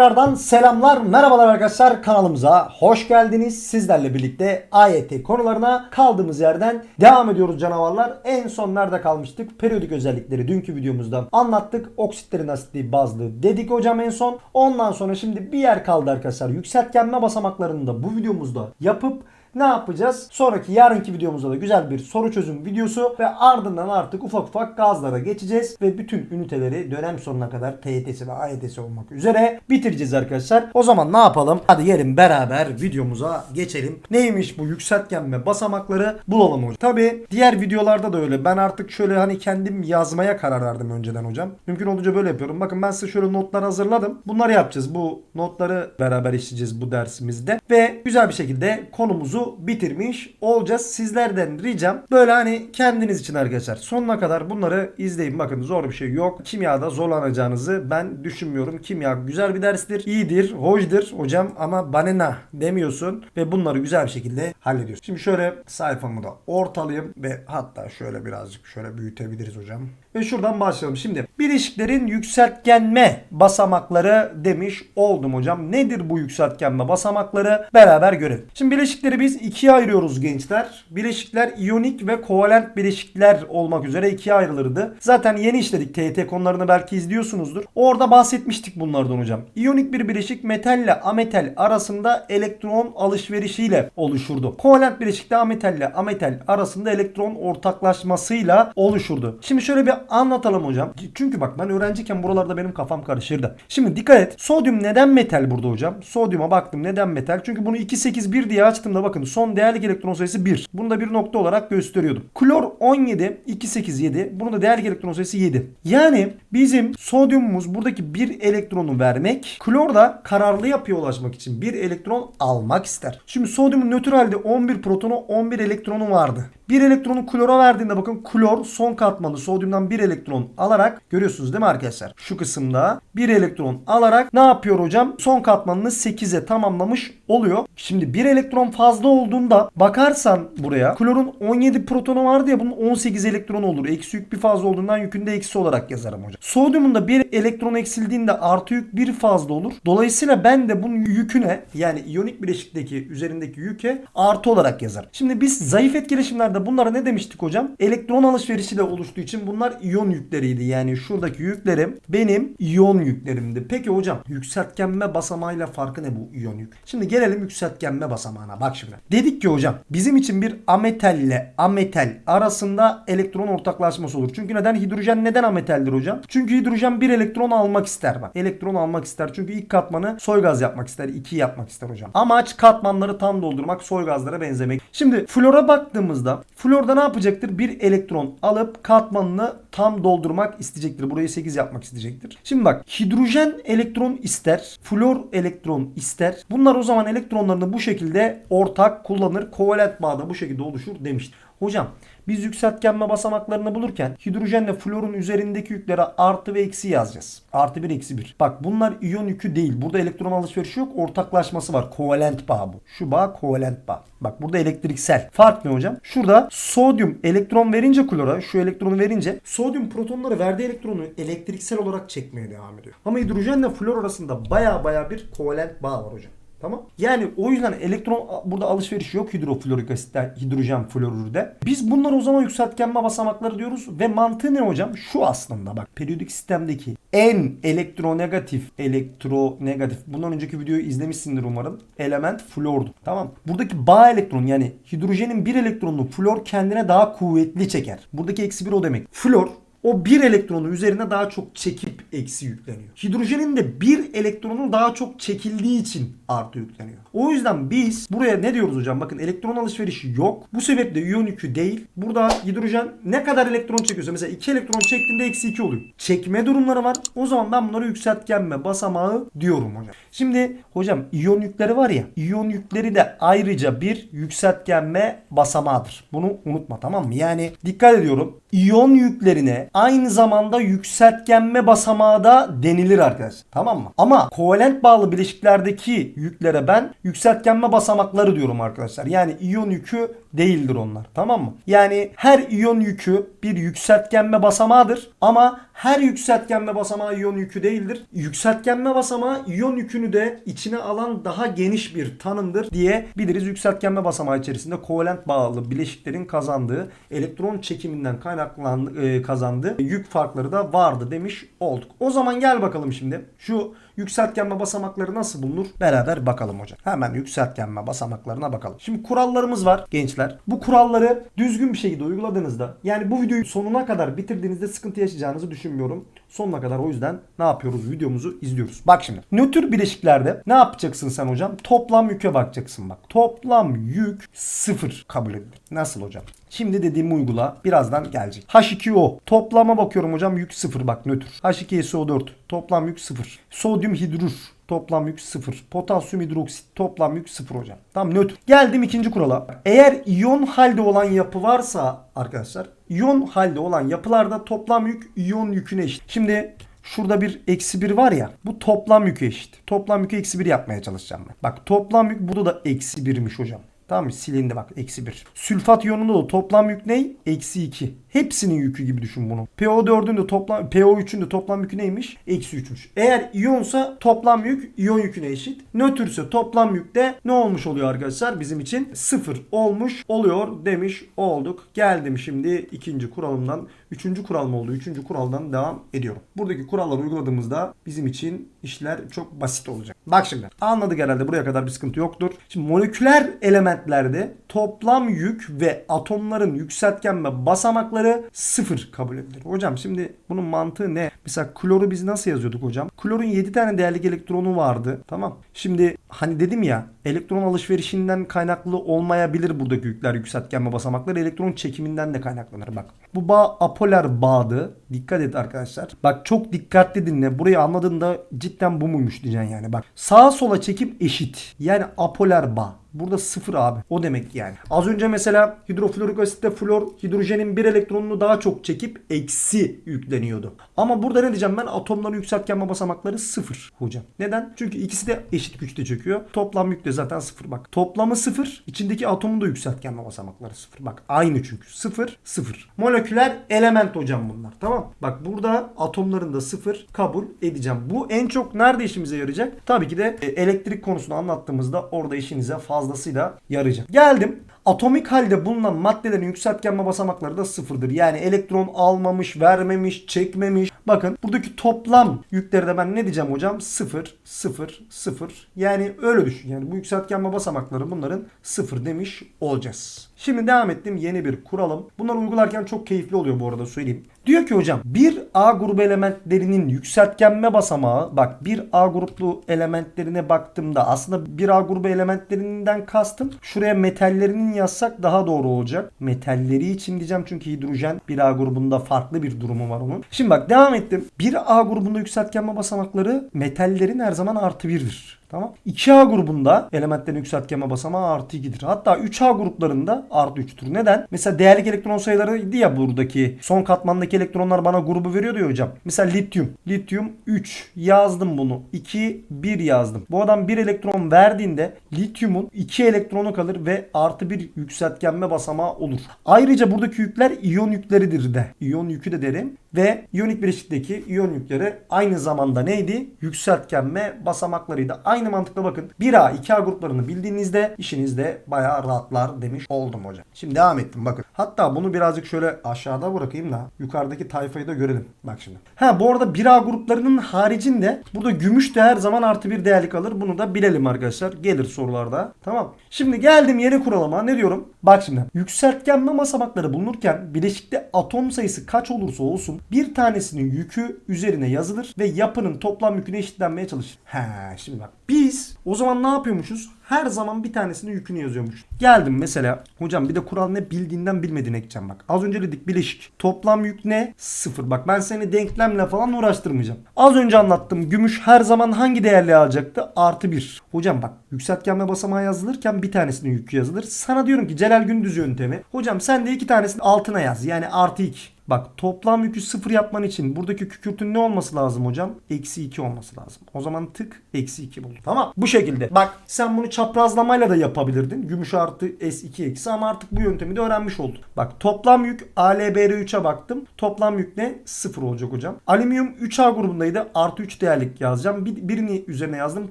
Tekrardan selamlar, merhabalar arkadaşlar kanalımıza hoş geldiniz. Sizlerle birlikte AYT konularına kaldığımız yerden devam ediyoruz canavarlar. En son nerede kalmıştık? Periyodik özellikleri dünkü videomuzda anlattık. Oksitlerin asitliği bazlı dedik hocam en son. Ondan sonra şimdi bir yer kaldı arkadaşlar. Yükseltgenme basamaklarını da bu videomuzda yapıp ne yapacağız? Sonraki yarınki videomuzda da güzel bir soru çözüm videosu ve ardından artık ufak ufak gazlara geçeceğiz ve bütün üniteleri dönem sonuna kadar TYT'si ve AYT'si olmak üzere bitireceğiz arkadaşlar. O zaman ne yapalım? Hadi gelin beraber videomuza geçelim. Neymiş bu yükseltgenme basamakları bulalım hocam. Tabi diğer videolarda da öyle. Ben artık şöyle hani kendim yazmaya karar verdim önceden hocam. Mümkün olunca böyle yapıyorum. Bakın ben size şöyle notlar hazırladım. Bunları yapacağız. Bu notları beraber işleyeceğiz bu dersimizde. Ve güzel bir şekilde konumuzu bitirmiş olacağız. Sizlerden ricam böyle hani kendiniz için arkadaşlar sonuna kadar bunları izleyin. Bakın zor bir şey yok. Kimyada zorlanacağınızı ben düşünmüyorum. Kimya güzel bir derstir. iyidir, hoşdur hocam ama banena demiyorsun ve bunları güzel bir şekilde hallediyorsun. Şimdi şöyle sayfamı da ortalayayım ve hatta şöyle birazcık şöyle büyütebiliriz hocam. Ve şuradan başlayalım. Şimdi bileşiklerin yükseltgenme basamakları demiş oldum hocam. Nedir bu yükseltgenme basamakları? Beraber görelim. Şimdi bileşikleri biz ikiye ayırıyoruz gençler. Bileşikler iyonik ve kovalent bileşikler olmak üzere ikiye ayrılırdı. Zaten yeni işledik TET konularını belki izliyorsunuzdur. Orada bahsetmiştik bunlardan hocam. İyonik bir bileşik metalle ametal arasında elektron alışverişiyle oluşurdu. Kovalent bileşik de ametalle ametal arasında elektron ortaklaşmasıyla oluşurdu. Şimdi şöyle bir anlatalım hocam. Çünkü bak ben öğrenciyken buralarda benim kafam karışırdı. Şimdi dikkat et. Sodyum neden metal burada hocam? Sodyuma baktım neden metal? Çünkü bunu 281 diye açtığımda bakın son değerlik elektron sayısı 1. Bunu da bir nokta olarak gösteriyordum. Klor 17, 287. Bunu da değerlik elektron sayısı 7. Yani bizim sodyumumuz buradaki bir elektronu vermek, klor da kararlı yapıya ulaşmak için bir elektron almak ister. Şimdi sodyumun nötr halde 11 protonu 11 elektronu vardı. Bir elektronu klora verdiğinde bakın klor son katmanı sodyumdan bir elektron alarak görüyorsunuz değil mi arkadaşlar? Şu kısımda bir elektron alarak ne yapıyor hocam? Son katmanını 8'e tamamlamış oluyor. Şimdi bir elektron fazla olduğunda bakarsan buraya klorun 17 protonu vardı ya bunun 18 elektronu olur. Eksi yük bir fazla olduğundan yükünde eksi olarak yazarım hocam. Sodyumun da bir elektron eksildiğinde artı yük bir fazla olur. Dolayısıyla ben de bunun yüküne yani iyonik bileşikteki üzerindeki yüke artı olarak yazarım. Şimdi biz zayıf etkileşimlerde bunlara ne demiştik hocam? Elektron alışverişiyle oluştuğu için bunlar iyon yükleriydi. Yani şuradaki yüklerim benim iyon yüklerimdi. Peki hocam yükseltgenme basamağıyla farkı ne bu iyon yük? Şimdi gelelim yükseltgenme basamağına. Bak şimdi. Dedik ki hocam bizim için bir ametal ile ametal arasında elektron ortaklaşması olur. Çünkü neden? Hidrojen neden ametaldir hocam? Çünkü hidrojen bir elektron almak ister bak. Elektron almak ister. Çünkü ilk katmanı soy gaz yapmak ister. 2 yapmak ister hocam. Amaç katmanları tam doldurmak. Soy gazlara benzemek. Şimdi flora baktığımızda florda ne yapacaktır? Bir elektron alıp katmanını tam doldurmak isteyecektir. Burayı 8 yapmak isteyecektir. Şimdi bak hidrojen elektron ister. Flor elektron ister. Bunlar o zaman elektronlarını bu şekilde ortak kullanır. Kovalent bağda bu şekilde oluşur demiştir. Hocam biz yükseltgenme basamaklarını bulurken hidrojenle florun üzerindeki yüklere artı ve eksi yazacağız. Artı 1 eksi 1. Bak bunlar iyon yükü değil. Burada elektron alışverişi yok. Ortaklaşması var. Kovalent bağ bu. Şu bağ kovalent bağ. Bak burada elektriksel. Fark ne hocam? Şurada sodyum elektron verince klora şu elektronu verince sodyum protonları verdiği elektronu elektriksel olarak çekmeye devam ediyor. Ama hidrojenle flor arasında baya baya bir kovalent bağ var hocam. Tamam. Yani o yüzden elektron burada alışveriş yok hidroflorik asitte, hidrojen florürde. Biz bunları o zaman yükseltgenme basamakları diyoruz ve mantığı ne hocam? Şu aslında bak periyodik sistemdeki en elektronegatif elektronegatif bundan önceki videoyu izlemişsindir umarım. Element flordu. Tamam. Buradaki bağ elektron yani hidrojenin bir elektronunu flor kendine daha kuvvetli çeker. Buradaki eksi bir o demek. Flor o bir elektronu üzerine daha çok çekip eksi yükleniyor. Hidrojenin de bir elektronu daha çok çekildiği için artı yükleniyor. O yüzden biz buraya ne diyoruz hocam? Bakın elektron alışverişi yok. Bu sebeple iyon yükü değil. Burada hidrojen ne kadar elektron çekiyorsa mesela 2 elektron çektiğinde eksi 2 oluyor. Çekme durumları var. O zaman ben bunları yükseltgenme basamağı diyorum hocam. Şimdi hocam iyon yükleri var ya. İyon yükleri de ayrıca bir yükseltgenme basamağıdır. Bunu unutma tamam mı? Yani dikkat ediyorum. İyon yüklerine aynı zamanda yükseltgenme basamağı da denilir arkadaşlar. Tamam mı? Ama kovalent bağlı bileşiklerdeki yüklere ben yükseltgenme basamakları diyorum arkadaşlar. Yani iyon yükü değildir onlar. Tamam mı? Yani her iyon yükü bir yükseltgenme basamağıdır ama her yükseltgenme basamağı iyon yükü değildir. Yükseltgenme basamağı iyon yükünü de içine alan daha geniş bir tanımdır diye biliriz. Yükseltgenme basamağı içerisinde kovalent bağlı bileşiklerin kazandığı elektron çekiminden kaynaklandığı e, kazandığı yük farkları da vardı demiş olduk. O zaman gel bakalım şimdi şu yükseltgenme basamakları nasıl bulunur? Beraber bakalım hocam. Hemen yükseltgenme basamaklarına bakalım. Şimdi kurallarımız var gençler. Bu kuralları düzgün bir şekilde uyguladığınızda yani bu videoyu sonuna kadar bitirdiğinizde sıkıntı yaşayacağınızı düşünmüyorum. Sonuna kadar o yüzden ne yapıyoruz? Videomuzu izliyoruz. Bak şimdi. Nötr bileşiklerde ne yapacaksın sen hocam? Toplam yüke bakacaksın bak. Toplam yük sıfır kabul edilir. Nasıl hocam? Şimdi dediğimi uygula. Birazdan gelecek. H2O. Toplama bakıyorum hocam. Yük sıfır bak nötr. H2SO4. Toplam yük sıfır. Sodyum hidrür. Toplam yük 0. Potasyum hidroksit toplam yük 0 hocam. Tamam nötr. Geldim ikinci kurala. Eğer iyon halde olan yapı varsa arkadaşlar iyon halde olan yapılarda toplam yük iyon yüküne eşit. Şimdi Şurada bir eksi 1 var ya. Bu toplam yükü eşit. Toplam yükü eksi 1 yapmaya çalışacağım ben. Bak toplam yük burada da eksi 1'miş hocam. Tamam mı? Silindi bak eksi 1. Sülfat iyonunda da toplam yük ne? Eksi 2. Hepsinin yükü gibi düşün bunu. PO4'ün de toplam PO3'ün de toplam yükü neymiş? Eksi 3'müş. Eğer iyonsa toplam yük iyon yüküne eşit. Nötrse toplam yük de ne olmuş oluyor arkadaşlar? Bizim için 0 olmuş oluyor demiş olduk. Geldim şimdi ikinci kuralımdan. Üçüncü kural mı oldu? Üçüncü kuraldan devam ediyorum. Buradaki kuralları uyguladığımızda bizim için işler çok basit olacak. Bak şimdi anladık herhalde buraya kadar bir sıkıntı yoktur. Şimdi moleküler elementlerde toplam yük ve atomların yükseltgenme basamakları sıfır kabul edilir. Hocam şimdi bunun mantığı ne? Mesela kloru biz nasıl yazıyorduk hocam? Klorun 7 tane değerli elektronu vardı. Tamam. Şimdi hani dedim ya elektron alışverişinden kaynaklı olmayabilir buradaki yükler yükseltgenme basamakları. Elektron çekiminden de kaynaklanır bak. Bu bağ apolar bağdı. Dikkat et arkadaşlar. Bak çok dikkatli dinle. Burayı anladığında cidden bu muymuş diyeceksin yani. Bak sağa sola çekim eşit. Yani apolar bağ. Burada sıfır abi. O demek yani. Az önce mesela hidroflorik asitte flor hidrojenin bir elektronunu daha çok çekip eksi yükleniyordu. Ama burada ne diyeceğim ben? Atomların yükseltgenme basamakları sıfır hocam. Neden? Çünkü ikisi de eşit güçte çekiyor. Toplam yük de zaten sıfır bak. Toplamı sıfır. içindeki atomun da yükseltgenme basamakları sıfır. Bak aynı çünkü. Sıfır sıfır. Moleküler element hocam bunlar. Tamam. Bak burada atomların da sıfır kabul edeceğim. Bu en çok nerede işimize yarayacak? Tabii ki de e, elektrik konusunu anlattığımızda orada işinize fazlasıyla yarayacak. Geldim. Atomik halde bulunan maddelerin yükseltgenme basamakları da sıfırdır. Yani elektron almamış, vermemiş, çekmemiş. Bakın buradaki toplam yükleri de ben ne diyeceğim hocam? Sıfır, sıfır, sıfır. Yani öyle düşün. Yani bu yükseltgenme basamakları bunların sıfır demiş olacağız. Şimdi devam ettim yeni bir kuralım. Bunları uygularken çok keyifli oluyor bu arada söyleyeyim. Diyor ki hocam bir A grubu elementlerinin yükseltgenme basamağı bak bir A gruplu elementlerine baktığımda aslında bir A grubu elementlerinden kastım şuraya metallerinin yazsak daha doğru olacak. Metalleri için diyeceğim çünkü hidrojen bir A grubunda farklı bir durumu var onun. Şimdi bak devam ettim. Bir A grubunda yükseltgenme basamakları metallerin her zaman artı birdir. Tamam. 2A grubunda elementlerin yükseltgenme basamağı artı 2'dir. Hatta 3A gruplarında artı 3'tür. Neden? Mesela değerlik elektron sayılarıydı ya buradaki. Son katmandaki elektronlar bana grubu veriyordu ya hocam. Mesela lityum. Lityum 3 yazdım bunu. 2 1 yazdım. Bu adam 1 elektron verdiğinde lityumun 2 elektronu kalır ve artı bir yükseltgenme basamağı olur. Ayrıca buradaki yükler iyon yükleridir de. İyon yükü de derim. Ve iyonik bileşikteki iyon yükleri aynı zamanda neydi? Yükseltgenme basamaklarıydı. Aynı mantıkla bakın 1A 2A gruplarını bildiğinizde işiniz de bayağı rahatlar demiş oldum hocam. Şimdi devam ettim bakın. Hatta bunu birazcık şöyle aşağıda bırakayım da yukarıdaki tayfayı da görelim. Bak şimdi. Ha bu arada 1A gruplarının haricinde burada gümüş de her zaman artı bir değerlik alır. Bunu da bilelim arkadaşlar. Gelir sorularda. Tamam. Şimdi geldim yeni kuralıma. Ne diyorum? Bak şimdi. Yükseltgenme basamakları bulunurken bileşikte atom sayısı kaç olursa olsun bir tanesinin yükü üzerine yazılır ve yapının toplam yüküne eşitlenmeye çalışır. He şimdi bak. Biz o zaman ne yapıyormuşuz? Her zaman bir tanesinin yükünü yazıyormuş. Geldim mesela. Hocam bir de kural ne bildiğinden bilmediğine gideceğim bak. Az önce dedik bileşik. Toplam yük ne? Sıfır. Bak ben seni denklemle falan uğraştırmayacağım. Az önce anlattım. Gümüş her zaman hangi değerle alacaktı? Artı bir. Hocam bak yükseltgenme basamağı yazılırken bir tanesinin yükü yazılır. Sana diyorum ki Celal Gündüz yöntemi. Hocam sen de iki tanesini altına yaz. Yani artı iki. Bak toplam yükü sıfır yapman için buradaki kükürtün ne olması lazım hocam? Eksi 2 olması lazım. O zaman tık eksi 2 buldum. Tamam bu şekilde. Bak sen bunu çaprazlamayla da yapabilirdin. Gümüş artı S2 eksi ama artık bu yöntemi de öğrenmiş oldun. Bak toplam yük ALBR3'e baktım. Toplam yük ne? Sıfır olacak hocam. Alüminyum 3A grubundaydı. Artı 3 değerlik yazacağım. Bir, birini üzerine yazdım.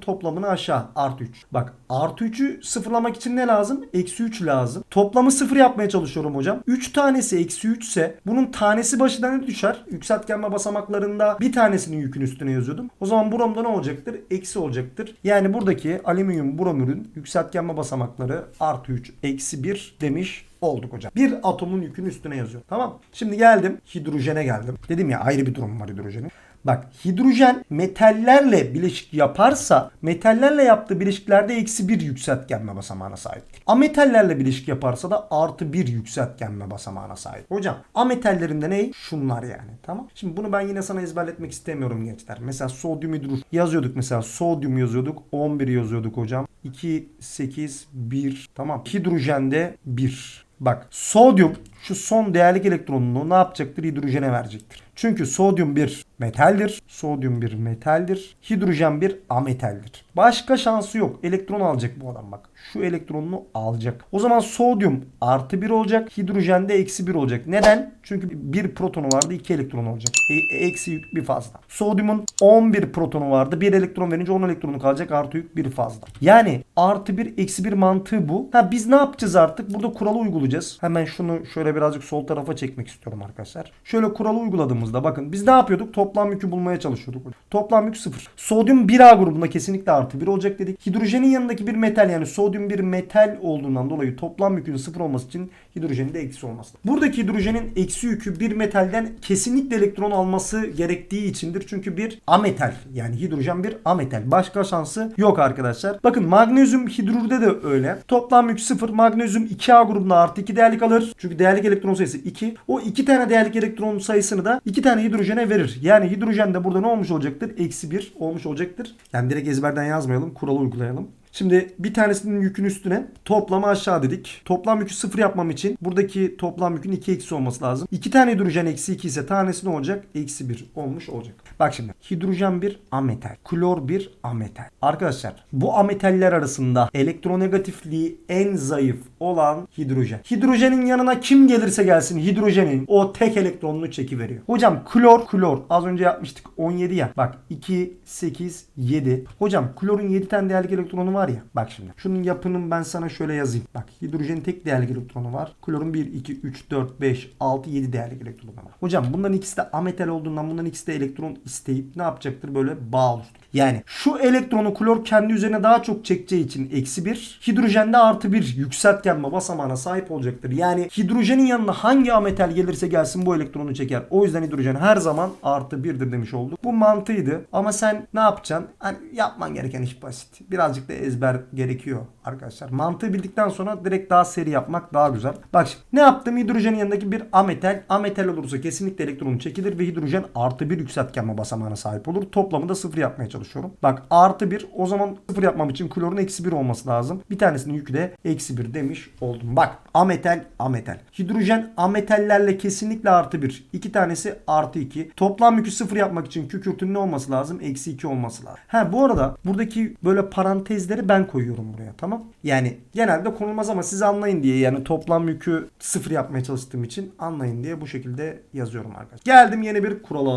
Toplamını aşağı. Artı 3. Bak artı 3'ü sıfırlamak için ne lazım? Eksi 3 lazım. Toplamı sıfır yapmaya çalışıyorum hocam. 3 tanesi eksi 3 ise bunun tanesi başına ne düşer? Yükseltgenme basamaklarında bir tanesinin yükün üstüne yazıyordum. O zaman bromda ne olacaktır? Eksi olacaktır. Yani buradaki alüminyum bromürün yükseltgenme basamakları artı 3 eksi 1 demiş olduk hocam. Bir atomun yükünü üstüne yazıyor. Tamam. Şimdi geldim hidrojene geldim. Dedim ya ayrı bir durum var hidrojenin. Bak hidrojen metallerle bileşik yaparsa metallerle yaptığı bileşiklerde eksi bir yükseltgenme basamağına sahiptir. Ametallerle bileşik yaparsa da artı bir yükseltgenme basamağına sahip. Hocam ametallerinde ne? Şunlar yani. Tamam. Şimdi bunu ben yine sana ezberletmek istemiyorum gençler. Mesela sodyum hidrur yazıyorduk mesela sodyum yazıyorduk 11 yazıyorduk hocam. 2, 8, 1 tamam. Hidrojende 1. Bak sodyum şu son değerlik elektronunu ne yapacaktır? Hidrojene verecektir. Çünkü sodyum bir metaldir. Sodyum bir metaldir. Hidrojen bir ametaldir. Başka şansı yok. Elektron alacak bu adam bak. Şu elektronunu alacak. O zaman sodyum artı 1 olacak. Hidrojen de eksi 1 olacak. Neden? Çünkü bir protonu vardı. 2 elektron olacak. E, eksi yük bir fazla. Sodyumun 11 protonu vardı. 1 elektron verince 10 elektronu kalacak. Artı yük bir fazla. Yani artı 1 eksi 1 mantığı bu. Ha biz ne yapacağız artık? Burada kuralı uygulayacağız. Hemen şunu şöyle birazcık sol tarafa çekmek istiyorum arkadaşlar. Şöyle kuralı uyguladığımızda bakın biz ne yapıyorduk? Toplam yükü bulmaya çalışıyorduk. Toplam yük 0. Sodyum 1A grubunda kesinlikle artı 1 olacak dedik. Hidrojenin yanındaki bir metal yani sodyum bir metal olduğundan dolayı toplam yükün 0 olması için hidrojenin de eksi olması. Buradaki hidrojenin eksi yükü bir metalden kesinlikle elektron alması gerektiği içindir. Çünkü bir ametal yani hidrojen bir ametal. Başka şansı yok arkadaşlar. Bakın magnezyum hidrürde de öyle. Toplam yük 0. Magnezyum 2A grubunda artı 2 değerlik alır. Çünkü değerlik elektron sayısı 2. O 2 tane değerlik elektron sayısını da 2 tane hidrojene verir. Yani hidrojen de burada ne olmuş olacaktır? Eksi 1 olmuş olacaktır. Yani direkt ezberden yazmayalım. Kuralı uygulayalım. Şimdi bir tanesinin yükün üstüne toplamı aşağı dedik. Toplam yükü sıfır yapmam için buradaki toplam yükün 2 eksi olması lazım. 2 tane hidrojen eksi 2 ise tanesi ne olacak? Eksi 1 olmuş olacak. Bak şimdi hidrojen bir ametal. Klor bir ametal. Arkadaşlar bu ametaller arasında elektronegatifliği en zayıf olan hidrojen. Hidrojenin yanına kim gelirse gelsin hidrojenin o tek elektronunu çekiveriyor. Hocam klor klor az önce yapmıştık 17 ya. Bak 2 8 7. Hocam klorun 7 tane değerlik elektronu var ya. Bak şimdi. Şunun yapının ben sana şöyle yazayım. Bak hidrojenin tek değerlik elektronu var. Klorun 1 2 3 4 5 6 7 değerlik elektronu var. Hocam bunların ikisi de ametal olduğundan bunların ikisi de elektron isteyip ne yapacaktır? Böyle bağ oluşturur. Yani şu elektronu klor kendi üzerine daha çok çekeceği için eksi 1. Hidrojende artı 1 yükseltgenme basamağına sahip olacaktır. Yani hidrojenin yanına hangi ametal gelirse gelsin bu elektronu çeker. O yüzden hidrojen her zaman artı 1'dir demiş olduk. Bu mantığıydı. Ama sen ne yapacaksın? Hani yapman gereken iş basit. Birazcık da ezber gerekiyor arkadaşlar. Mantığı bildikten sonra direkt daha seri yapmak daha güzel. Bak şimdi ne yaptım? Hidrojenin yanındaki bir ametal. Ametal olursa kesinlikle elektronu çekilir ve hidrojen artı 1 yükseltgenme basamağına sahip olur. Toplamı da sıfır yapmaya çalışıyorum. Bak artı 1 o zaman sıfır yapmam için klorun eksi 1 olması lazım. Bir tanesinin yükü de eksi 1 demiş oldum. Bak ametal ametal. Hidrojen ametallerle kesinlikle artı 1. İki tanesi artı 2. Toplam yükü sıfır yapmak için kükürtünün ne olması lazım? Eksi 2 olması lazım. Ha bu arada buradaki böyle parantezleri ben koyuyorum buraya tamam. Yani genelde konulmaz ama siz anlayın diye yani toplam yükü sıfır yapmaya çalıştığım için anlayın diye bu şekilde yazıyorum arkadaşlar. Geldim yeni bir kurala.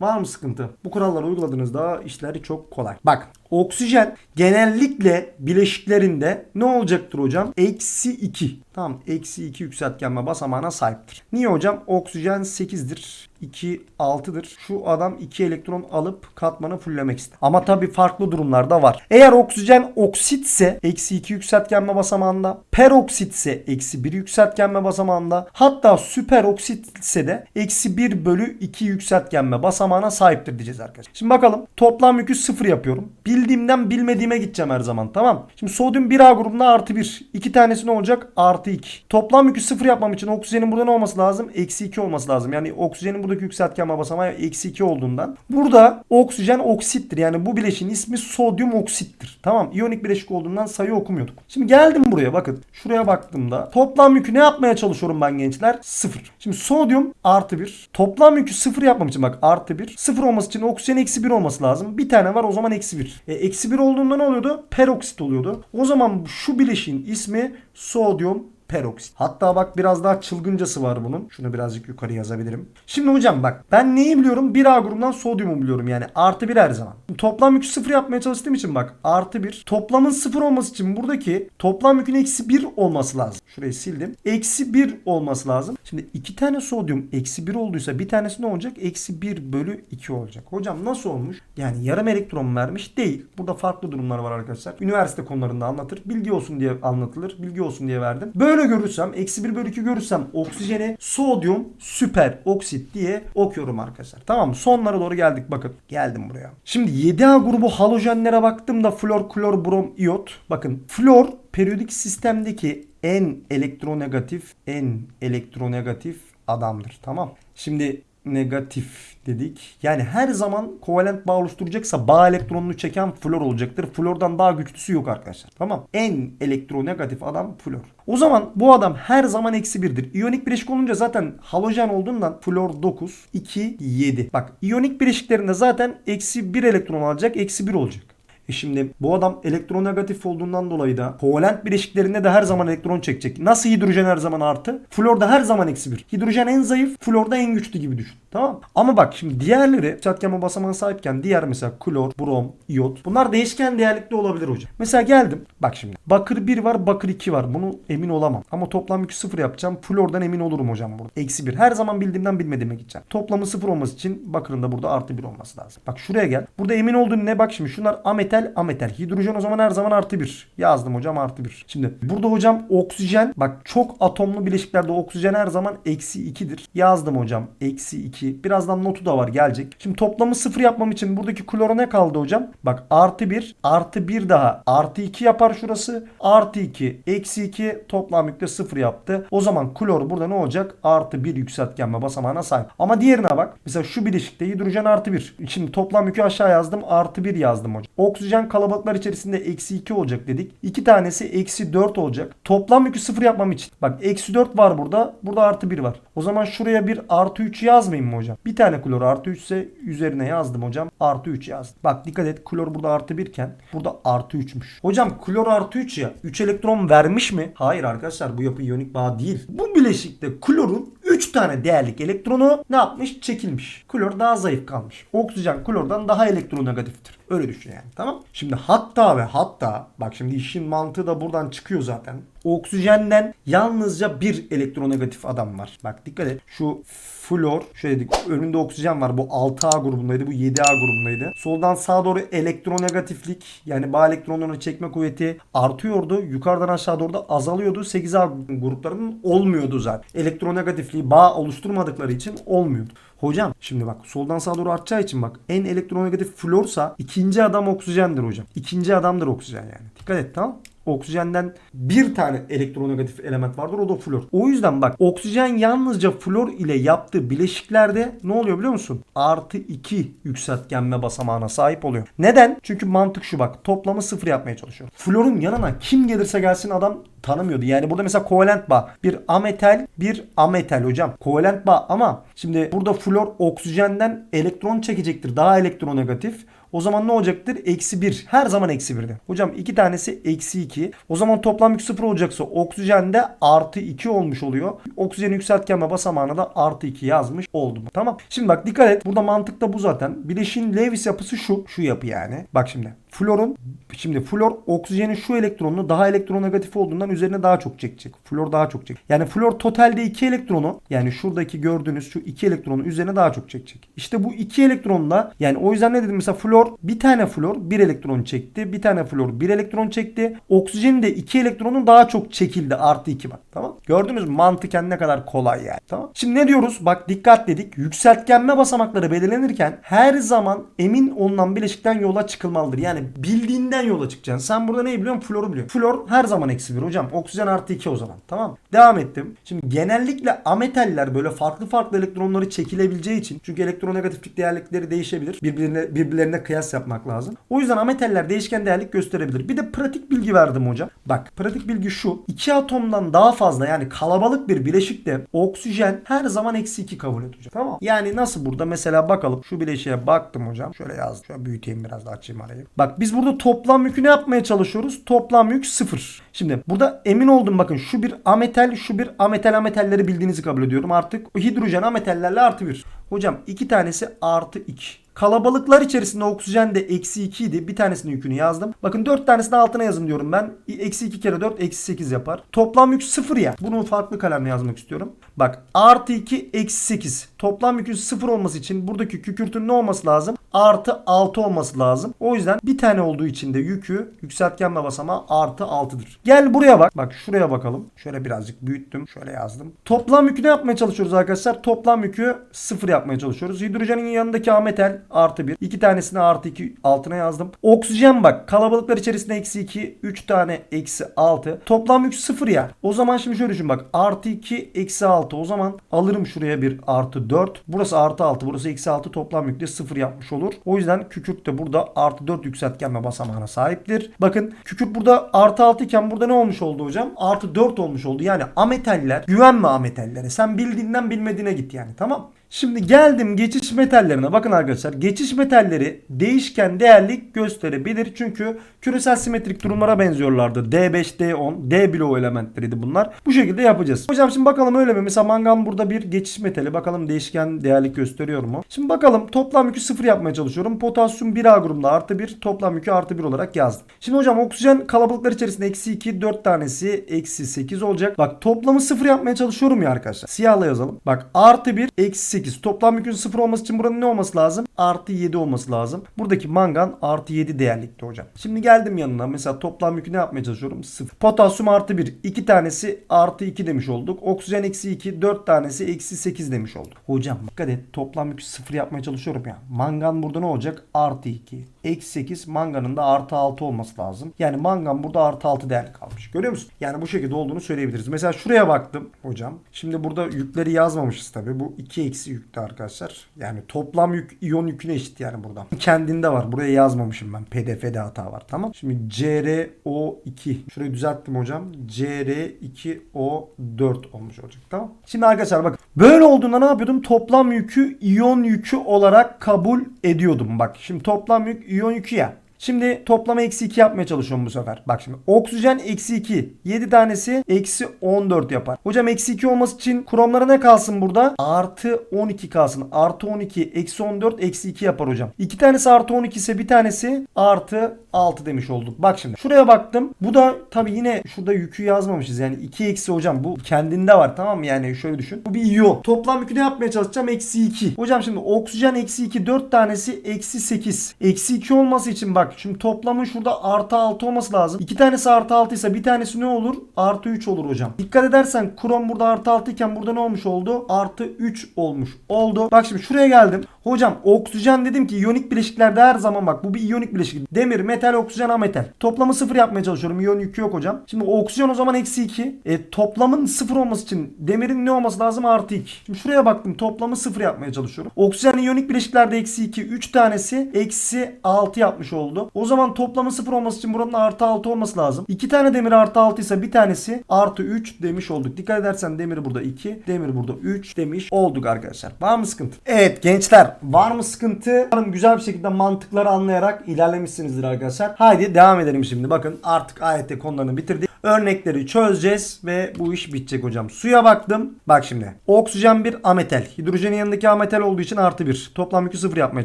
Var mı sıkıntı? Bu kuralları uyguladığınızda işleri çok kolay. Bak Oksijen genellikle bileşiklerinde ne olacaktır hocam? Eksi 2. Tamam eksi 2 yükseltgenme basamağına sahiptir. Niye hocam? Oksijen 8'dir. 2 6'dır. Şu adam 2 elektron alıp katmanı fullemek ister. Ama tabi farklı durumlarda var. Eğer oksijen oksitse eksi 2 yükseltgenme basamağında. Peroksitse eksi 1 yükseltgenme basamağında. Hatta süper oksitse de eksi 1 bölü 2 yükseltgenme basamağına sahiptir diyeceğiz arkadaşlar. Şimdi bakalım toplam yükü 0 yapıyorum. Bildiğimden bilmediğime gideceğim her zaman tamam. Şimdi sodyum 1A grubunda artı 1. 2 tanesi ne olacak? Artı 2. Toplam yükü 0 yapmam için oksijenin burada ne olması lazım? Eksi 2 olması lazım. Yani oksijenin burada buradaki yükseltgenme basamağı eksi 2 olduğundan. Burada oksijen oksittir. Yani bu bileşiğin ismi sodyum oksittir. Tamam iyonik bileşik olduğundan sayı okumuyorduk. Şimdi geldim buraya bakın. Şuraya baktığımda toplam yükü ne yapmaya çalışıyorum ben gençler? Sıfır. Şimdi sodyum artı 1. Toplam yükü sıfır yapmam için bak artı 1. Sıfır olması için oksijen eksi 1 olması lazım. Bir tane var o zaman eksi 1. E, eksi 1 olduğunda ne oluyordu? Peroksit oluyordu. O zaman şu bileşiğin ismi sodyum peroksit. Hatta bak biraz daha çılgıncası var bunun. Şunu birazcık yukarı yazabilirim. Şimdi hocam bak ben neyi biliyorum? 1A grubundan sodyumu biliyorum yani. Artı 1 her zaman. Toplam yükü sıfır yapmaya çalıştığım için bak artı 1. Toplamın sıfır olması için buradaki toplam yükün eksi 1 olması lazım. Şurayı sildim. Eksi 1 olması lazım. Şimdi iki tane sodyum eksi 1 olduysa bir tanesi ne olacak? Eksi 1 bölü 2 olacak. Hocam nasıl olmuş? Yani yarım elektron vermiş değil. Burada farklı durumlar var arkadaşlar. Üniversite konularında anlatır. Bilgi olsun diye anlatılır. Bilgi olsun diye verdim. Böyle görürsem eksi 1 bölü 2 görürsem oksijeni sodyum süper oksit diye okuyorum arkadaşlar. Tamam? Sonlara doğru geldik bakın. Geldim buraya. Şimdi 7A grubu halojenlere baktığımda flor, klor, brom, iyot. Bakın flor periyodik sistemdeki en elektronegatif en elektronegatif adamdır. Tamam. Şimdi negatif dedik. Yani her zaman kovalent bağ oluşturacaksa bağ elektronunu çeken flor olacaktır. Flordan daha güçlüsü yok arkadaşlar. Tamam. En elektronegatif adam flor. O zaman bu adam her zaman eksi birdir. İyonik bileşik olunca zaten halojen olduğundan flor 9, 2, 7. Bak iyonik bileşiklerinde zaten eksi 1 elektron alacak, eksi 1 olacak. Şimdi bu adam elektronegatif olduğundan dolayı da kovalent bileşiklerinde de her zaman elektron çekecek. Nasıl hidrojen her zaman artı? Florda her zaman eksi bir. Hidrojen en zayıf, florda en güçlü gibi düşün. Tamam Ama bak şimdi diğerleri çatkanma basamağına sahipken diğer mesela klor, brom, iyot bunlar değişken değerlikte olabilir hocam. Mesela geldim. Bak şimdi bakır 1 var, bakır 2 var. Bunu emin olamam. Ama toplam yükü 0 yapacağım. Flordan emin olurum hocam burada. Eksi 1. Her zaman bildiğimden bilmediğime gideceğim. Toplamı 0 olması için bakırın da burada artı 1 olması lazım. Bak şuraya gel. Burada emin olduğun ne? Bak şimdi şunlar ametal, ametal. Hidrojen o zaman her zaman artı 1. Yazdım hocam artı 1. Şimdi burada hocam oksijen bak çok atomlu bileşiklerde oksijen her zaman eksi 2'dir. Yazdım hocam. Eksi 2. Birazdan notu da var gelecek. Şimdi toplamı 0 yapmam için buradaki klora ne kaldı hocam? Bak artı 1 artı 1 daha artı 2 yapar şurası. Artı 2 eksi 2 toplam yükte 0 yaptı. O zaman klor burada ne olacak? Artı 1 yükseltgenme basamağına sahip. Ama diğerine bak. Mesela şu bileşikte hidrojen artı 1. Şimdi toplam yükü aşağı yazdım. Artı 1 yazdım hocam. Oksijen kalabalıklar içerisinde eksi 2 olacak dedik. İki tanesi eksi 4 olacak. Toplam yükü 0 yapmam için. Bak eksi 4 var burada. Burada artı 1 var. O zaman şuraya bir artı 3 yazmayayım mı hocam? Bir tane klor artı 3 ise üzerine yazdım hocam. Artı 3 yazdım. Bak dikkat et klor burada artı 1 iken burada artı 3'müş. Hocam klor artı 3 ya. 3 elektron vermiş mi? Hayır arkadaşlar bu yapı iyonik bağ değil. Bu bileşikte klorun 3 tane değerlik elektronu ne yapmış? Çekilmiş. Klor daha zayıf kalmış. Oksijen klordan daha elektronegatiftir. Öyle düşün yani. Tamam. Şimdi hatta ve hatta bak şimdi işin mantığı da buradan çıkıyor zaten. Oksijenden yalnızca bir elektronegatif adam var. Bak dikkat et. Şu flor şöyle dedik önünde oksijen var bu 6A grubundaydı bu 7A grubundaydı. Soldan sağa doğru elektronegatiflik yani bağ elektronlarını çekme kuvveti artıyordu. Yukarıdan aşağı doğru da azalıyordu. 8A gruplarının olmuyordu zaten. Elektronegatifliği bağ oluşturmadıkları için olmuyordu. Hocam şimdi bak soldan sağa doğru artacağı için bak en elektronegatif florsa ikinci adam oksijendir hocam. İkinci adamdır oksijen yani. Dikkat et tamam oksijenden bir tane elektronegatif element vardır o da flor. O yüzden bak oksijen yalnızca flor ile yaptığı bileşiklerde ne oluyor biliyor musun? Artı 2 yükseltgenme basamağına sahip oluyor. Neden? Çünkü mantık şu bak toplamı sıfır yapmaya çalışıyor. Florun yanına kim gelirse gelsin adam tanımıyordu. Yani burada mesela kovalent bağ. Bir ametal, bir ametal hocam. Kovalent bağ ama şimdi burada flor oksijenden elektron çekecektir. Daha elektronegatif. O zaman ne olacaktır? Eksi 1. Her zaman eksi 1'de. Hocam iki tanesi eksi 2. O zaman toplam yük 0 olacaksa oksijende artı 2 olmuş oluyor. Oksijenin yükseltgenme basamağına da artı 2 yazmış oldum. Tamam. Şimdi bak dikkat et. Burada mantık da bu zaten. Bileşin Lewis yapısı şu. Şu yapı yani. Bak şimdi. Florun şimdi flor oksijenin şu elektronunu daha elektronegatif olduğundan üzerine daha çok çekecek. Flor daha çok çekecek. Yani flor totalde 2 elektronu yani şuradaki gördüğünüz şu 2 elektronu üzerine daha çok çekecek. İşte bu 2 elektronla yani o yüzden ne dedim mesela flor bir tane flor 1 elektron çekti. Bir tane flor 1 elektron çekti. Oksijenin de 2 elektronun daha çok çekildi. Artı 2 bak. Tamam. Gördünüz mü? Mantıken ne kadar kolay yani. Tamam. Şimdi ne diyoruz? Bak dikkat dedik. Yükseltgenme basamakları belirlenirken her zaman emin olunan bileşikten yola çıkılmalıdır. Yani Yani bildiğinden yola çıkacaksın. Sen burada neyi biliyorsun? Floru biliyorsun. Flor her zaman eksi bir hocam. Oksijen artı 2 o zaman. Tamam. Devam ettim. Şimdi genellikle ametaller böyle farklı farklı elektronları çekilebileceği için çünkü elektronegatiflik değerlikleri değişebilir. Birbirine, birbirlerine kıyas yapmak lazım. O yüzden ametaller değişken değerlik gösterebilir. Bir de pratik bilgi verdim hocam. Bak pratik bilgi şu. iki atomdan daha fazla yani kalabalık bir bileşikte oksijen her zaman eksi 2 kabul edecek. Tamam. Yani nasıl burada mesela bakalım. Şu bileşiğe baktım hocam. Şöyle yazdım. Şöyle büyüteyim biraz da açayım arayı. Bak biz burada toplam yükü ne yapmaya çalışıyoruz? Toplam yük 0. Şimdi burada emin oldum bakın şu bir ametal şu bir ametal ametalleri bildiğinizi kabul ediyorum. Artık hidrojen ametallerle artı 1. Hocam iki tanesi artı 2. Kalabalıklar içerisinde oksijen de eksi 2 idi. Bir tanesinin yükünü yazdım. Bakın 4 tanesini altına yazın diyorum ben. Eksi 2 kere 4 eksi 8 yapar. Toplam yük 0 ya. Bunu farklı kalemle yazmak istiyorum. Bak artı 2 eksi 8. Toplam yükün 0 olması için buradaki kükürtün ne olması lazım? Artı 6 olması lazım. O yüzden bir tane olduğu için de yükü yükseltgenme basamağı artı 6'dır. Gel buraya bak. Bak şuraya bakalım. Şöyle birazcık büyüttüm. Şöyle yazdım. Toplam yükü ne yapmaya çalışıyoruz arkadaşlar? Toplam yükü 0 yapmaya çalışıyoruz. Hidrojenin yanındaki ametal artı 1. 2 tanesini artı 2 altına yazdım. Oksijen bak kalabalıklar içerisinde eksi 2. 3 tane eksi 6. Toplam yük 0 ya. O zaman şimdi şöyle düşün bak. Artı 2 eksi 6. O zaman alırım şuraya bir artı 4. Burası artı 6. Burası eksi 6. Toplam yükle 0 yapmış olur. O yüzden kükürt de burada artı 4 yükseltgenme basamağına sahiptir. Bakın kükürt burada artı 6 iken burada ne olmuş oldu hocam? Artı 4 olmuş oldu. Yani ametaller güvenme ametallere. Sen bildiğinden bilmediğine git yani tamam. Şimdi geldim geçiş metallerine. Bakın arkadaşlar geçiş metalleri değişken değerlik gösterebilir. Çünkü küresel simetrik durumlara benziyorlardı. D5, D10, D bloğu elementleriydi bunlar. Bu şekilde yapacağız. Hocam şimdi bakalım öyle mi? Mesela mangan burada bir geçiş metali. Bakalım değişken değerlik gösteriyor mu? Şimdi bakalım toplam yükü 0 yapmaya çalışıyorum. Potasyum 1A grubunda artı 1. Toplam yükü artı 1 olarak yazdım. Şimdi hocam oksijen kalabalıklar içerisinde eksi 2, 4 tanesi eksi 8 olacak. Bak toplamı 0 yapmaya çalışıyorum ya arkadaşlar. Siyahla yazalım. Bak artı 1, eksi 8. Toplam yükün 0 olması için buranın ne olması lazım? Artı 7 olması lazım. Buradaki mangan artı 7 değerlikte hocam. Şimdi geldim yanına. Mesela toplam yükü ne yapmaya çalışıyorum? 0. Potasyum artı 1. 2 tanesi artı 2 demiş olduk. Oksijen eksi 2. 4 tanesi eksi 8 demiş olduk. Hocam dikkat et. Toplam yükü 0 yapmaya çalışıyorum ya. Mangan burada ne olacak? Artı 2. Eksi 8. Manganın da artı 6 olması lazım. Yani mangan burada artı 6 değerli kalmış. Görüyor musun? Yani bu şekilde olduğunu söyleyebiliriz. Mesela şuraya baktım hocam. Şimdi burada yükleri yazmamışız tabii. Bu 2 eksi yükte arkadaşlar. Yani toplam yük iyon yüküne eşit yani buradan. Kendinde var. Buraya yazmamışım ben. PDF'de hata var. Tamam. Şimdi CrO2. Şurayı düzelttim hocam. CR2O4 olmuş olacak. Tamam. Şimdi arkadaşlar bak. Böyle olduğunda ne yapıyordum? Toplam yükü iyon yükü olarak kabul ediyordum. Bak şimdi toplam yük iyon yükü ya. Şimdi toplama eksi 2 yapmaya çalışıyorum bu sefer. Bak şimdi oksijen eksi 2. 7 tanesi eksi 14 yapar. Hocam eksi 2 olması için kromlara ne kalsın burada? Artı 12 kalsın. Artı 12 eksi 14 eksi 2 yapar hocam. 2 tanesi artı 12 ise bir tanesi artı 6 demiş olduk. Bak şimdi şuraya baktım. Bu da tabi yine şurada yükü yazmamışız. Yani 2 eksi hocam bu kendinde var tamam mı? Yani şöyle düşün. Bu bir iyon. Toplam yükü ne yapmaya çalışacağım? Eksi 2. Hocam şimdi oksijen eksi 2 4 tanesi eksi 8. Eksi 2 olması için bak şimdi toplamın şurada artı 6 olması lazım. 2 tanesi artı 6 ise bir tanesi ne olur? Artı 3 olur hocam. Dikkat edersen krom burada artı 6 iken burada ne olmuş oldu? Artı 3 olmuş oldu. Bak şimdi şuraya geldim. Hocam oksijen dedim ki iyonik bileşiklerde her zaman bak bu bir iyonik bileşik. Demir, metal, oksijen, ametal. Toplamı sıfır yapmaya çalışıyorum. İyon yükü yok hocam. Şimdi oksijen o zaman eksi 2. E, toplamın sıfır olması için demirin ne olması lazım? Artı 2. Şimdi şuraya baktım. Toplamı sıfır yapmaya çalışıyorum. Oksijen iyonik bileşiklerde eksi 2. 3 tanesi eksi 6 yapmış oldu. O zaman toplamı sıfır olması için buranın artı 6 olması lazım. 2 tane demir artı 6 ise bir tanesi artı 3 demiş olduk. Dikkat edersen demir burada 2. Demir burada 3 demiş olduk arkadaşlar. Var mı sıkıntı? Evet gençler var mı sıkıntı? Umarım güzel bir şekilde mantıkları anlayarak ilerlemişsinizdir arkadaşlar. Haydi devam edelim şimdi. Bakın artık AYT konularını bitirdik. Örnekleri çözeceğiz ve bu iş bitecek hocam. Suya baktım. Bak şimdi. Oksijen bir ametal. Hidrojenin yanındaki ametal olduğu için artı 1. Toplam yükü 0 yapmaya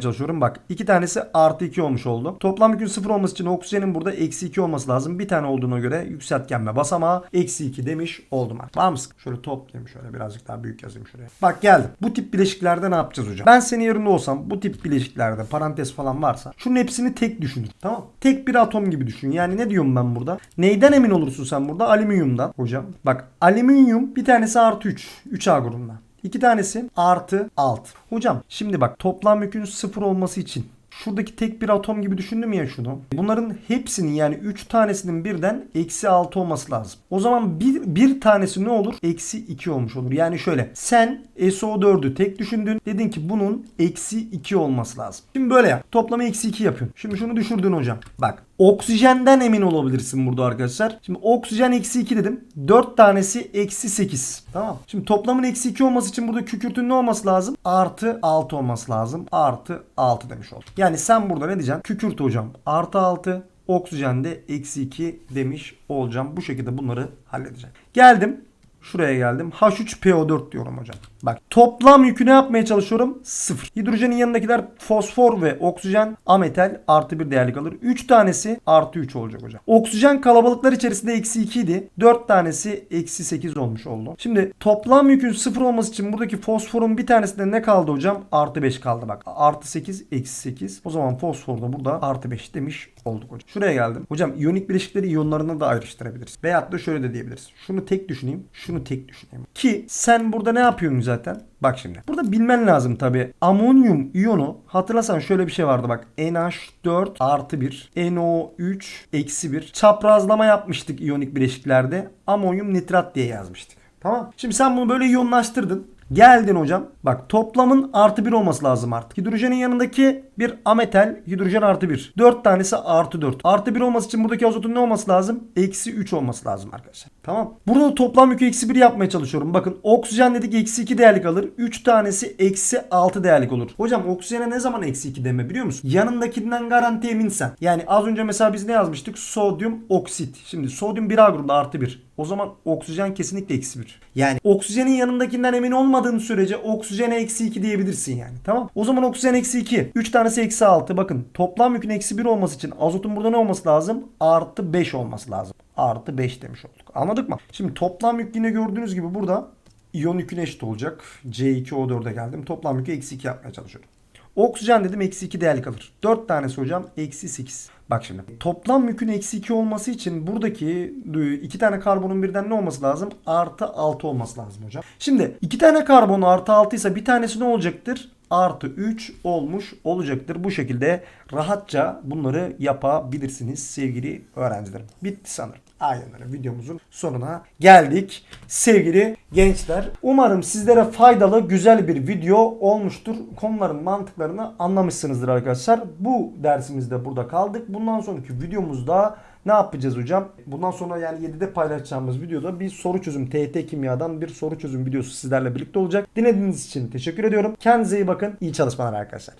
çalışıyorum. Bak iki tanesi artı 2 olmuş oldu. Toplam yükün 0 olması için oksijenin burada eksi 2 olması lazım. Bir tane olduğuna göre yükseltgenme basamağı eksi 2 demiş oldum. Artık. Var mısın? Şöyle toplayayım şöyle birazcık daha büyük yazayım şuraya. Bak geldim. Bu tip bileşiklerde ne yapacağız hocam? Ben senin yerinde olsam bu tip bileşiklerde parantez falan varsa şunun hepsini tek düşünün. Tamam. Tek bir atom gibi düşün. Yani ne diyorum ben burada? Neyden emin olursun sen burada? Alüminyumdan hocam. Bak alüminyum bir tanesi artı 3. 3A grubundan. İki tanesi artı 6. Hocam şimdi bak toplam yükün sıfır olması için şuradaki tek bir atom gibi düşündüm ya şunu. Bunların hepsinin yani 3 tanesinin birden eksi 6 olması lazım. O zaman bir, bir tanesi ne olur? Eksi 2 olmuş olur. Yani şöyle sen SO4'ü tek düşündün. Dedin ki bunun eksi 2 olması lazım. Şimdi böyle yap. Toplamı eksi 2 yapıyorsun. Şimdi şunu düşürdün hocam. Bak oksijenden emin olabilirsin burada arkadaşlar. Şimdi oksijen eksi 2 dedim. 4 tanesi eksi 8. Tamam. Şimdi toplamın eksi 2 olması için burada kükürtün ne olması lazım? Artı 6 olması lazım. Artı 6 demiş olduk. Yani sen burada ne diyeceksin? Kükürt hocam. Artı 6. Oksijen de eksi 2 demiş olacağım. Bu şekilde bunları halledeceğim. Geldim. Şuraya geldim. H3PO4 diyorum hocam. Bak toplam yükü ne yapmaya çalışıyorum? 0. Hidrojenin yanındakiler fosfor ve oksijen ametal artı bir değerli kalır. 3 tanesi artı 3 olacak hocam. Oksijen kalabalıklar içerisinde eksi 2 idi. 4 tanesi eksi 8 olmuş oldu. Şimdi toplam yükün 0 olması için buradaki fosforun bir tanesinde ne kaldı hocam? Artı 5 kaldı bak. Artı 8 eksi 8. O zaman fosfor da burada artı 5 demiş olduk hocam. Şuraya geldim. Hocam iyonik bileşikleri iyonlarına da ayrıştırabiliriz. Veyahut da şöyle de diyebiliriz. Şunu tek düşüneyim. Şunu tek düşüneyim. Ki sen burada ne yapıyorsun zaten? Bak şimdi. Burada bilmen lazım tabi. Amonyum iyonu hatırlasan şöyle bir şey vardı bak. NH4 artı 1. NO3 eksi 1. Çaprazlama yapmıştık iyonik bileşiklerde. Amonyum nitrat diye yazmıştık. Tamam. Şimdi sen bunu böyle iyonlaştırdın. Geldin hocam. Bak toplamın artı 1 olması lazım artık. Hidrojenin yanındaki bir ametal hidrojen artı 1. 4 tanesi artı 4. Artı 1 olması için buradaki azotun ne olması lazım? Eksi 3 olması lazım arkadaşlar. Tamam. Burada toplam yükü eksi 1 yapmaya çalışıyorum. Bakın oksijen dedik eksi 2 değerlik alır. 3 tanesi eksi 6 değerlik olur. Hocam oksijene ne zaman eksi 2 deme biliyor musun? Yanındakinden garanti eminsen. Yani az önce mesela biz ne yazmıştık? Sodyum oksit. Şimdi sodyum 1A grubunda artı 1. O zaman oksijen kesinlikle eksi 1. Yani oksijenin yanındakinden emin olmadığın sürece oksijene eksi 2 diyebilirsin yani. Tamam. O zaman oksijen eksi 2. 3 tanesi eksi 6. Bakın toplam yükün eksi 1 olması için azotun burada ne olması lazım? Artı 5 olması lazım. Artı 5 demiş olduk. Anladık mı? Şimdi toplam yük yine gördüğünüz gibi burada iyon yüküne eşit olacak. C2O4'e geldim. Toplam yükü eksi 2 yapmaya çalışıyorum. Oksijen dedim eksi 2 değerli kalır. 4 tanesi hocam eksi 8. Bak şimdi toplam yükün eksi 2 olması için buradaki iki tane karbonun birden ne olması lazım? Artı 6 olması lazım hocam. Şimdi iki tane karbon artı 6 ise bir tanesi ne olacaktır? Artı 3 olmuş olacaktır. Bu şekilde rahatça bunları yapabilirsiniz sevgili öğrencilerim. Bitti sanırım. Aynen öyle videomuzun sonuna geldik sevgili gençler. Umarım sizlere faydalı güzel bir video olmuştur. Konuların mantıklarını anlamışsınızdır arkadaşlar. Bu dersimizde burada kaldık. Bundan sonraki videomuzda ne yapacağız hocam? Bundan sonra yani 7'de paylaşacağımız videoda bir soru çözüm TET kimyadan bir soru çözüm videosu sizlerle birlikte olacak. Dinlediğiniz için teşekkür ediyorum. Kendinize iyi bakın. İyi çalışmalar arkadaşlar.